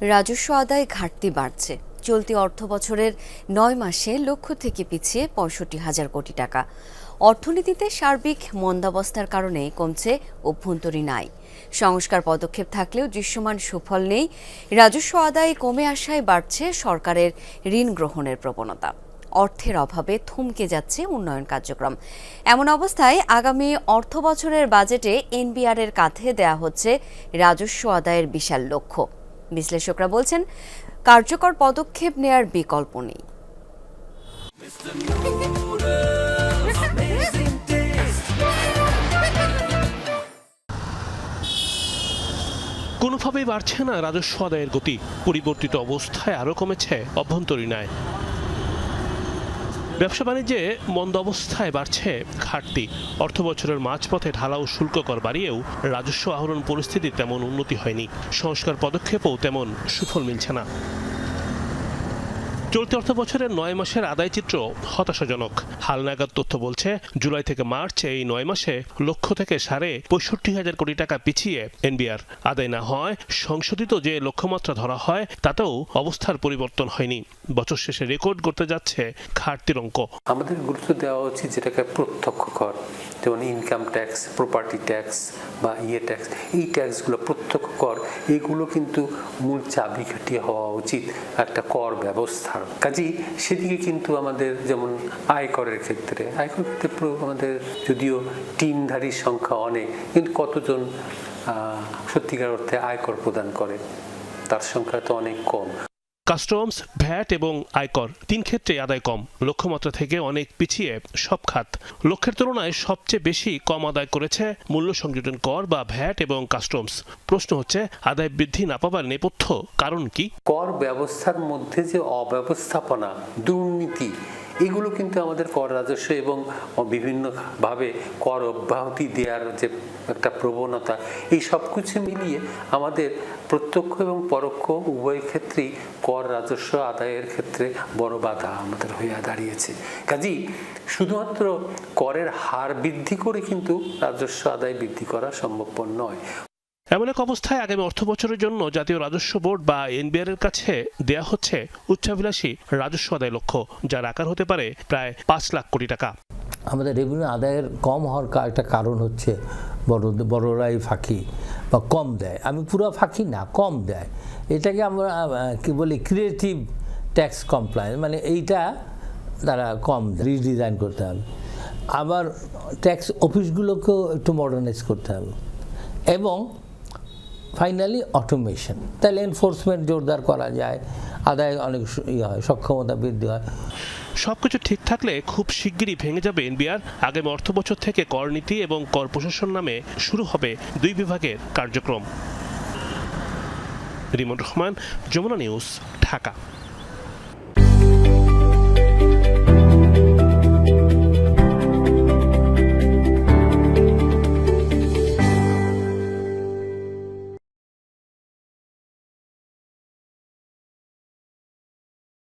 রাজস্ব আদায় ঘাটতি বাড়ছে। চলতি অর্থ বছরের নয় মাসে লক্ষ্য থেকে পিছিয়ে পঁয়ষট্টি হাজার কোটি টাকা। অর্থনীতিতে সার্বিক মন্দাবস্থার কারণে কমছে অভ্যন্তরীণ আয়। সংস্কার পদক্ষেপ থাকলেও দৃশ্যমান সুফল নেই। রাজস্ব আদায় কমে আসায় বাড়ছে সরকারের ঋণ গ্রহণের প্রবণতা। অর্থের অভাবে থমকে যাচ্ছে উন্নয়ন কার্যক্রম। এমন অবস্থায় আগামী অর্থ বছরের বাজেটে এনবিআর এর কাঁধে দেয়া হচ্ছে রাজস্ব আদায়ের বিশাল লক্ষ্য। বিশ্লেষকরা বলছেন, কার্যকর পদক্ষেপ নেয়ার বিকল্প নেই। কোনোভাবেই বাড়ছে না রাজস্ব আদায়ের গতি। পরিবর্তিত অবস্থায় আরও কমেছে অভ্যন্তরীণ আয়। ব্যবসা বাণিজ্যে মন্দ অবস্থায় বাড়ছে ঘাটতি। অর্থ বছরের মাঝপথে ঢালাও শুল্ক কর বাড়িয়েও রাজস্ব আহরণ পরিস্থিতি তেমন উন্নতি হয়নি। সংস্কার পদক্ষেপও তেমন সুফল মিলছে না। চলতি অর্থ বছরের নয় মাসের আদায় চিত্র হতাশাজনক হালনাগাদ তথ্য বলছে, জুলাই থেকে মার্চ এই নয় মাসে লক্ষ্য থেকে সাড়ে পঁয়ষট্টি হাজার কোটি টাকা পিছিয়ে এনবিআর। আদায় না হয় সংশোধিত যে লক্ষ্যমাত্রা ধরা হয়, তাতেও অবস্থার পরিবর্তন হয়নি। বছর শেষে রেকর্ড করতে যাচ্ছে ঘাটতির অঙ্ক। আমাদের গুরুত্ব দেওয়া উচিত যেটাকে প্রত্যক্ষ কর, যেমন ইনকাম ট্যাক্স প্রপার্টি ট্যাক্স বা ইয়ে ট্যাক্স এই ট্যাক্সগুলো প্রত্যক্ষ কর, এগুলো কিন্তু মূল চাবিকাঠি হওয়া উচিত, একটা কর ব্যবস্থার কাজেই সেদিকে কিন্তু আমাদের যেমন আয়করের ক্ষেত্রে আয়কর ক্ষেত্রে আমাদের যদিও টিনধারীর সংখ্যা অনেক, কিন্তু কতজন সত্যিকার অর্থে আয়কর প্রদান করে, তার সংখ্যা তো অনেক কম। কাস্টমস, ভ্যাট এবং আয়কর তিন ক্ষেত্রে আদায় কম। লক্ষ্যমাত্রা থেকে অনেক পিছিয়ে সব খাত। লক্ষ্যের তুলনায় সবচেয়ে বেশি কম আদায় করেছে মূল্য সংযোজন কর বা ভ্যাট এবং কাস্টমস। প্রশ্ন হচ্ছে, আদায় বৃদ্ধি না পাবার নেপথ্য কারণ কি? কর ব্যবস্থার মধ্যে যে অব্যবস্থাপনা, দুর্নীতি এগুলো কিন্তু আমাদের কর রাজস্ব এবং বিভিন্নভাবে কর অব্যাহতি দেওয়ার যে একটা প্রবণতা, এই সব কিছু মিলিয়ে আমাদের প্রত্যক্ষ এবং পরোক্ষ উভয় ক্ষেত্রেই কর রাজস্ব আদায়ের ক্ষেত্রে বড় বাধা আমাদের হয়ে দাঁড়িয়েছে। কাজেই শুধুমাত্র করের হার বৃদ্ধি করে কিন্তু রাজস্ব আদায় বৃদ্ধি করা সম্ভবপর নয়। এমন এক অবস্থায় আগামী অর্থ বছরের জন্য জাতীয় রাজস্ব বোর্ড বা এনবিআর এর কাছে দেয়া হচ্ছে উচ্চাভিলাষী রাজস্ব আদায় লক্ষ্য, যার আকার হতে পারে প্রায় পাঁচ লাখ কোটি টাকা। আমাদের রেভিনিউ আদায়ের কম হওয়ার একটা কারণ হচ্ছে বড়, বড়রাই ফাঁকি বা কম দেয়। আমি পুরো ফাঁকি না, কম দেয়। এটাকে আমরা কি বলি ক্রিয়েটিভ ট্যাক্স কমপ্লায়েন্স মানে এইটা তারা কম রিডিজাইন করতে হবে। আবার ট্যাক্স অফিসগুলোকেও একটু মডার্নাইজ করতে হবে। এবং ফাইনালি অটোমেশন তাহলে এনফোর্সমেন্ট জোরদার করা যায়, আদায় অনেক ইয়ে হয়, সক্ষমতা বৃদ্ধি হয়। সবকিছু ঠিক থাকলে খুব শিগগিরই ভেঙে যাবে এনবিআর। আগামী অর্থ বছর থেকে কর নীতি এবং কর প্রশাসন নামে শুরু হবে দুই বিভাগের কার্যক্রম। রিমন রহমান, যমুনা নিউজ, ঢাকা।